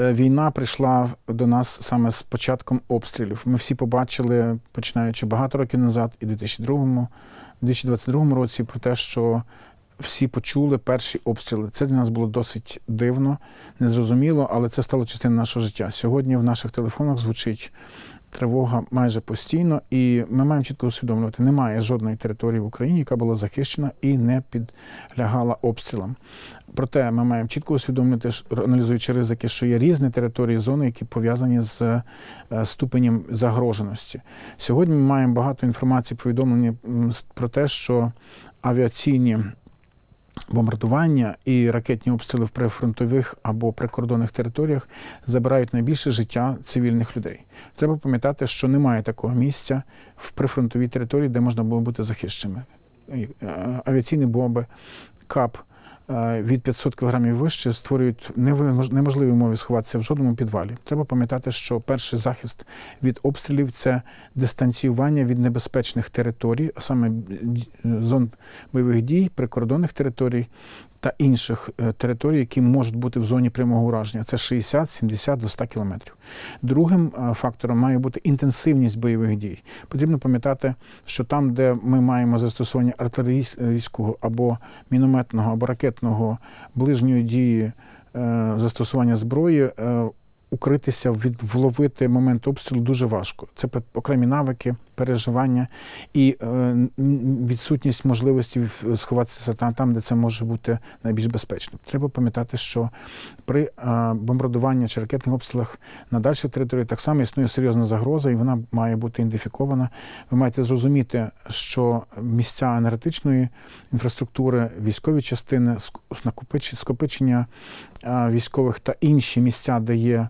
е, війна прийшла до нас саме з початком обстрілів. Ми всі побачили, починаючи багато років назад, і в 2002, 2022 році, про те, що всі почули перші обстріли. Це для нас було досить дивно, незрозуміло, але це стало частиною нашого життя. Сьогодні в наших телефонах звучить тривога майже постійно, і ми маємо чітко усвідомлювати, немає жодної території в Україні, яка була захищена і не підлягала обстрілам. Проте ми маємо чітко усвідомлювати, аналізуючи ризики, що є різні території зони, які пов'язані з е, ступенем загроженості. Сьогодні ми маємо багато інформації, повідомлення про те, що авіаційні бомбардування і ракетні обстріли в прифронтових або прикордонних територіях забирають найбільше життя цивільних людей. Треба пам'ятати, що немає такого місця в прифронтовій території, де можна було бути захищеними. Е, Авіаційні бомби, КАП е, від 500 кг вище створюють неможливі умови сховатися в жодному підвалі. Треба пам'ятати, що перший захист від обстрілів це дистанціювання від небезпечних територій, а саме зон бойових дій, прикордонних територій та інших е, територій, які можуть бути в зоні прямого ураження. Це 60, 70 до 100 кілометрів. Другим е, фактором має бути інтенсивність бойових дій. Потрібно пам'ятати, що там, де ми маємо застосування артилерійського або мінометного або ракетного ближньої дії е, застосування зброї. е, Укритися від вловити момент обстрілу дуже важко. Це окремі навики, переживання і е, відсутність можливості сховатися там, де це може бути найбільш безпечно. Треба пам'ятати, що при е, бомбардуванні чи ракетних обстрілах на дальшій території так само існує серйозна загроза, і вона має бути ідентифікована. Ви маєте зрозуміти, що місця енергетичної інфраструктури, військові частини, скопичення е, військових та інші місця, де є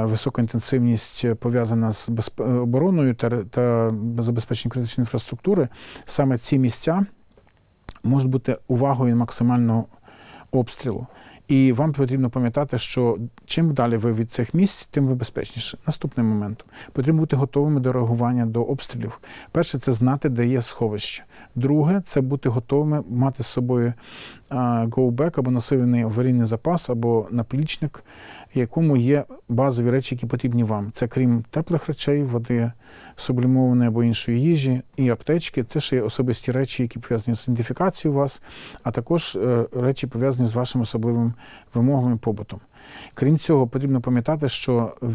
висока інтенсивність е, пов'язана з безп- обороною та, та забезпеченням критичної інфраструктури, саме ці місця можуть бути увагою максимального обстрілу. І вам потрібно пам'ятати, що чим далі ви від цих місць, тим ви безпечніше. Наступним моментом потрібно бути готовими до реагування до обстрілів. Перше, це знати, де є сховище. Друге, це бути готовими мати з собою гоубек або носивний аварійний запас, або наплічник, якому є базові речі, які потрібні вам. Це крім теплих речей, води, сублімованої або іншої їжі і аптечки. Це ще є особисті речі, які пов'язані з ідентифікацією вас, а також е, речі пов'язані з вашим особливим вимогами побутом. Крім цього, потрібно пам'ятати, що е,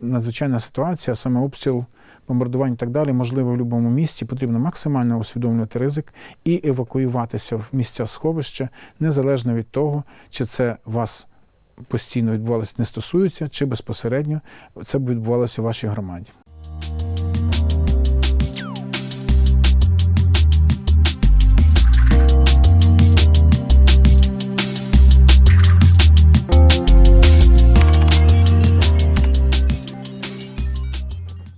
надзвичайна ситуація, саме обстріл, бомбардування і так далі, можливо в будь-якому місці, потрібно максимально усвідомлювати ризик і евакуюватися в місця сховища, незалежно від того, чи це вас постійно відбувалося не стосується, чи безпосередньо це б відбувалося в вашій громаді.